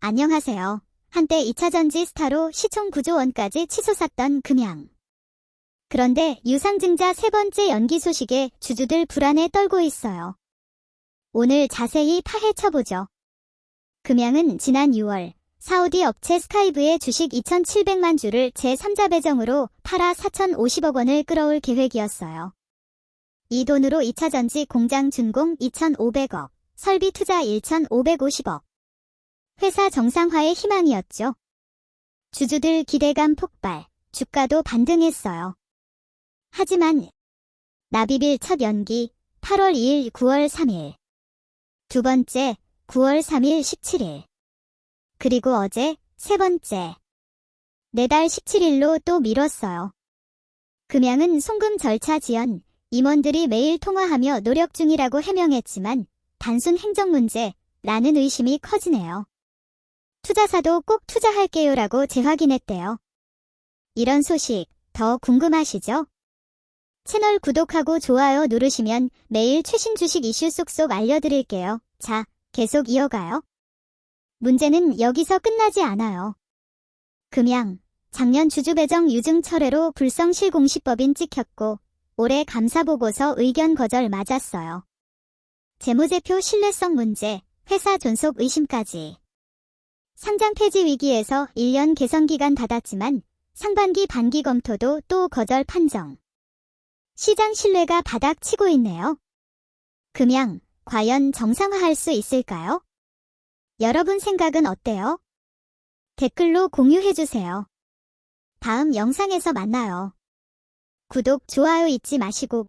안녕하세요. 한때 2차전지 스타로 시총 9조 원까지 치솟았던 금양. 그런데 유상증자 세 번째 연기 소식에 주주들 불안에 떨고 있어요. 오늘 자세히 파헤쳐보죠. 금양은 지난 6월 사우디 업체 스카이브의 주식 2,700만 주를 제3자 배정으로 팔아 4,050억 원을 끌어올 계획이었어요. 이 돈으로 2차전지 공장 준공 2,500억, 설비 투자 1,550억. 회사 정상화의 희망이었죠. 주주들 기대감 폭발, 주가도 반등했어요. 하지만 나비빌 첫 연기 8월 2일, 9월 3일. 두 번째 9월 3일, 17일. 그리고 어제 세 번째. 내달 17일로 또 미뤘어요. 금양은 송금 절차 지연, 임원들이 매일 통화하며 노력 중이라고 해명했지만 단순 행정 문제, 라는 의심이 커지네요. 투자사도 꼭 투자할게요라고 재확인했대요. 이런 소식 더 궁금하시죠? 채널 구독하고 좋아요 누르시면 매일 최신 주식 이슈 쏙쏙 알려드릴게요. 자, 계속 이어가요. 문제는 여기서 끝나지 않아요. 금양, 작년 주주 배정 유증 철회로 불성실 공시법인 찍혔고, 올해 감사보고서 의견 거절 맞았어요. 재무제표 신뢰성 문제, 회사 존속 의심까지. 상장 폐지 위기에서 1년 개선 기간 닫았지만 상반기 반기 검토도 또 거절 판정. 시장 신뢰가 바닥 치고 있네요. 금양, 과연 정상화할 수 있을까요? 여러분 생각은 어때요? 댓글로 공유해주세요. 다음 영상에서 만나요. 구독, 좋아요 잊지 마시고